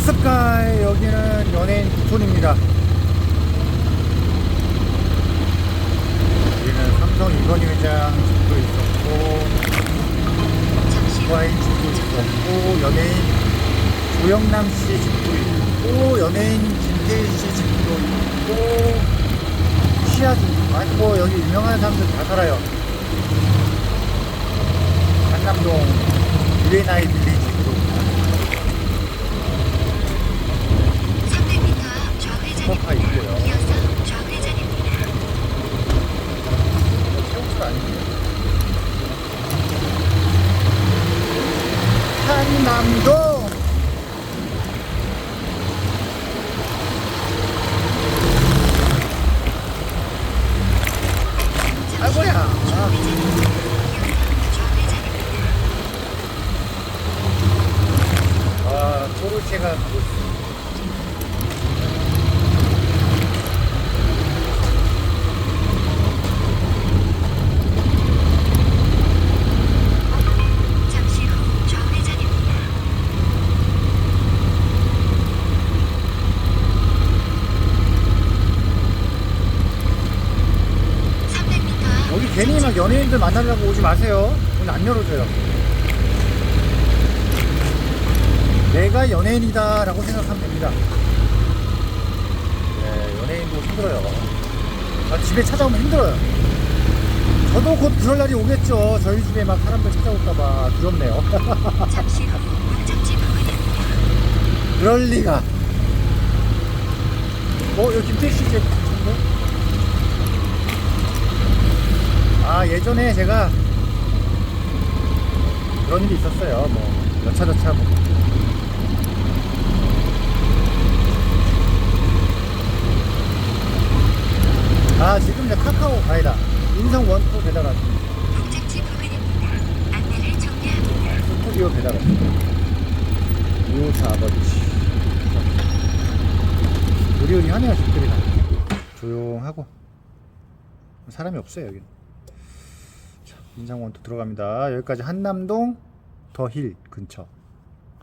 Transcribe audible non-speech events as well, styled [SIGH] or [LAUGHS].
파스카의 여기는 연예인 부촌입니다. 여기는 삼성 이건희 회장 집도 있었고, 이화인 집도 있었고, 연예인 조영남 씨 집도 있고, 연예인 김태희 씨 집도 있고, 시아 집, 아니 뭐 여기 유명한 사람들 다 살아요. 한남동 유에나이 빌 리지도 300m 소파 있고요. 이어서 좌회전입니다. 태국도 아니에요. 한남동 아이고야. 아, 포르쉐가 가고 있어. 잠시 후 좌회전입니다. 여기 괜히 막 연예인들 만나려고 오지 마세요. 오늘 안 열어줘요. 내가 연예인이다 라고 생각하면 됩니다. 네, 연예인도 힘들어요. 아, 집에 찾아오면 힘들어요. 저도 곧 그럴 날이 오겠죠. 저희 집에 막 사람들 찾아올까봐 두렵네요. [LAUGHS] 잠시 후 목적지 부근입니다. 그럴 리가. 어, 여기 김태희 씨 집. 아, 예전에 제가 그런 일이 있었어요. 뭐, 여차저차 뭐. 아, 지금 내 카카오, 아니다. 인성 원투 배달 왔습니다. 목적지 부근입니다. 안내를 종료합니다. 스튜디오 배달 왔습니다. 우차 아버지. 우리 우리 하네요, 집들이 다. 조용하고. 사람이 없어요, 여기. 자, 인상 원투 들어갑니다. 여기까지 한남동 더 힐 근처.